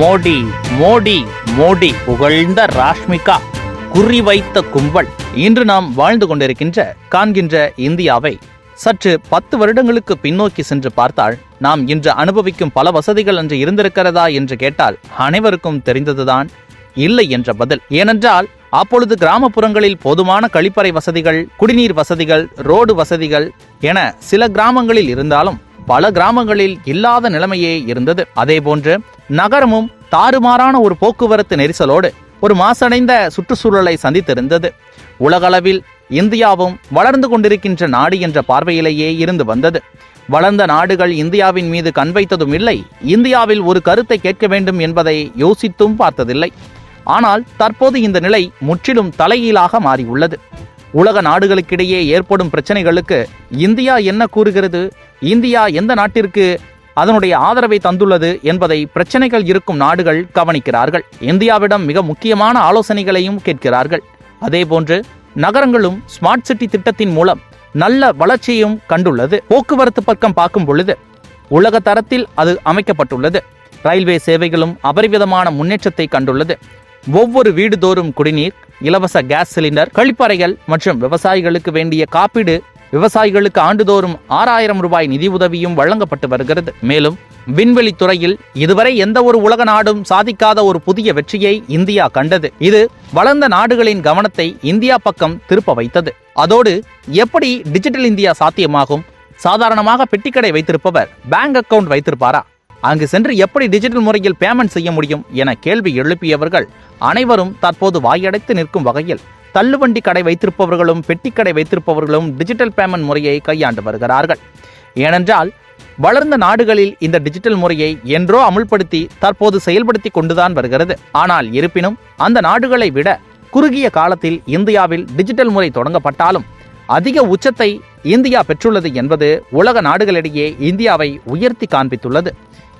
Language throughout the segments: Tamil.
மோடி மோடி மோடி புகழ்ந்த ராஷ்மிகா குறிவைத்த கும்பல். இன்று நாம் வாழ்ந்து கொண்டிருக்கின்ற காண்கின்ற இந்தியாவை சற்று பத்து வருடங்களுக்கு பின்னோக்கி சென்று பார்த்தால் நாம் இன்று அனுபவிக்கும் பல வசதிகள் அன்று இருந்திருக்கிறதா என்று கேட்டால் அனைவருக்கும் தெரிந்ததுதான் இல்லை என்ற பதில். ஏனென்றால் அப்பொழுது கிராமப்புறங்களில் போதுமான கழிப்பறை வசதிகள் குடிநீர் வசதிகள் ரோடு வசதிகள் என சில கிராமங்களில் இருந்தாலும் பல கிராமங்களில் இல்லாத நிலைமையே இருந்தது. அதே போன்று நகரமும் தாறுமாறான ஒரு போக்குவரத்து நெரிசலோடு ஒரு மாசடைந்த சுற்றுச்சூழலை சந்தித்திருந்தது. உலகளவில் இந்தியாவும் வளர்ந்து கொண்டிருக்கின்ற நாடு என்ற பார்வையிலேயே இருந்து வந்தது. வளர்ந்த நாடுகள் இந்தியாவின் மீது கண் வைத்ததும் இல்லை. இந்தியாவில் ஒரு கருத்தை கேட்க வேண்டும் என்பதை யோசித்தும் பார்த்ததில்லை. ஆனால் தற்போது இந்த நிலை முற்றிலும் தலைகீழாக மாறியுள்ளது. உலக நாடுகளுக்கிடையே ஏற்படும் பிரச்சனைகளுக்கு இந்தியா என்ன கூறுகிறது? இந்தியா எந்த நாட்டிற்கு அதனுடைய ஆதரவை தந்துள்ளது என்பதை பிரச்சனைகள் இருக்கும் நாடுகள் கவனிக்கிறார்கள். இந்தியாவிடம் மிக முக்கியமான ஆலோசனைகளையும் கேட்கிறார்கள். அதேபோன்று நகரங்களும் ஸ்மார்ட் சிட்டி திட்டத்தின் மூலம் நல்ல வளர்ச்சியும் கண்டுள்ளது. போக்குவரத்து பக்கம் பார்க்கும் பொழுது உலக தரத்தில் அது அமைக்கப்பட்டுள்ளது. ரயில்வே சேவைகளும் அபரிவிதமான முன்னேற்றத்தை கண்டுள்ளது. ஒவ்வொரு வீடுதோறும் குடிநீர் இலவச கேஸ் சிலிண்டர் கழிப்பறைகள் மற்றும் விவசாயிகளுக்கு வேண்டிய காப்பீடு விவசாயிகளுக்கு ஆண்டுதோறும் ஆறாயிரம் ரூபாய் நிதி உதவியும் வழங்கப்பட்டு வருகிறது. மேலும் விண்வெளி துறையில் இதுவரை எந்த ஒரு உலக நாடும் சாதிக்காத ஒரு புதிய வெற்றியை இந்தியா கண்டது. இது வளர்ந்த நாடுகளின் கவனத்தை இந்தியா பக்கம் திருப்ப வைத்தது. அதோடு எப்படி டிஜிட்டல் இந்தியா சாத்தியமாகும்? சாதாரணமாக பெட்டிக்கடை வைத்திருப்பவர் பேங்க் அக்கவுண்ட் வைத்திருப்பாரா? அங்கு சென்று எப்படி டிஜிட்டல் முறையில் பேமெண்ட் செய்ய முடியும் என கேள்வி எழுப்பியவர்கள் அனைவரும் தற்போது வாயடைத்து நிற்கும் வகையில் தள்ளுவண்டி கடை வைத்திருப்பவர்களும் பெட்டிக்கடை வைத்திருப்பவர்களும் டிஜிட்டல் பேமெண்ட் முறையை கையாண்டு வருகிறார்கள். ஏனென்றால் வளர்ந்த நாடுகளில் இந்த டிஜிட்டல் முறையை என்றோ அமுல்படுத்தி தற்போது செயல்படுத்தி கொண்டுதான் வருகிறது. ஆனால் இருப்பினும் அந்த நாடுகளை விட குறுகிய காலத்தில் இந்தியாவில் டிஜிட்டல் முறை தொடங்கப்பட்டாலும் அதிக உச்சத்தை இந்தியா பெற்றுள்ளது என்பது உலக நாடுகளிடையே இந்தியாவை உயர்த்தி காண்பித்துள்ளது.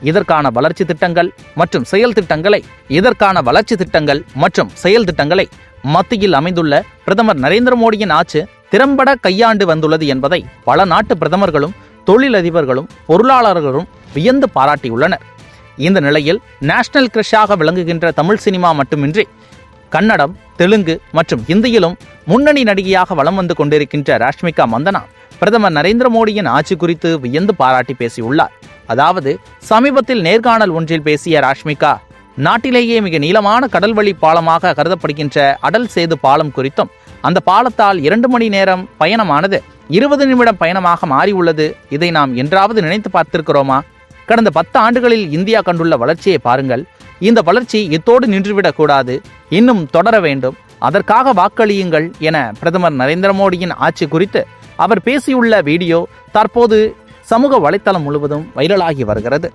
இதற்கான வளர்ச்சி திட்டங்கள் மற்றும் செயல் திட்டங்களை இதற்கான வளர்ச்சி திட்டங்கள் மற்றும் செயல் திட்டங்களை மத்தியில் அமைந்துள்ள பிரதமர் நரேந்திர மோடியின் ஆட்சி திறம்பட கையாண்டு வந்துள்ளது என்பதை பல நாட்டு பிரதமர்களும் தொழிலதிபர்களும் பொருளாளர்களும் வியந்து பாராட்டியுள்ளனர். இந்த நிலையில் நேஷனல் கிரஷாக விளங்குகின்ற தமிழ் சினிமா மட்டுமின்றி கன்னடம் தெலுங்கு மற்றும் இந்தியிலும் முன்னணி நடிகையாக வலம் வந்து கொண்டிருக்கின்ற ராஷ்மிகா மந்தனா பிரதமர் நரேந்திர மோடியின் ஆட்சி குறித்து வியந்து பாராட்டி பேசியுள்ளார். அதாவது சமீபத்தில் நேர்காணல் ஒன்றில் பேசிய ராஷ்மிகா நாட்டிலேயே மிக நீளமான கடல்வழி பாலமாக கருதப்படுகின்ற அடல் சேது பாலம் குறித்தும் அந்த பாலத்தால் இரண்டு மணி நேரம் பயணமானது இருபது நிமிடம் பயணமாக மாறியுள்ளது இதை நாம் என்றாவது நினைத்து பார்த்திருக்கிறோமா? கடந்த பத்து ஆண்டுகளில் இந்தியா கண்டுள்ள வளர்ச்சியை பாருங்கள். இந்த வளர்ச்சி இத்தோடு நின்றுவிடக்கூடாது இன்னும் தொடர வேண்டும். அதற்காக வாக்களியுங்கள் என பிரதமர் நரேந்திர மோடியின் ஆட்சி குறித்து அவர் பேசியுள்ள வீடியோ தற்போது சமூக வலைத்தளம் முழுவதும் வைரலாகி வருகிறது.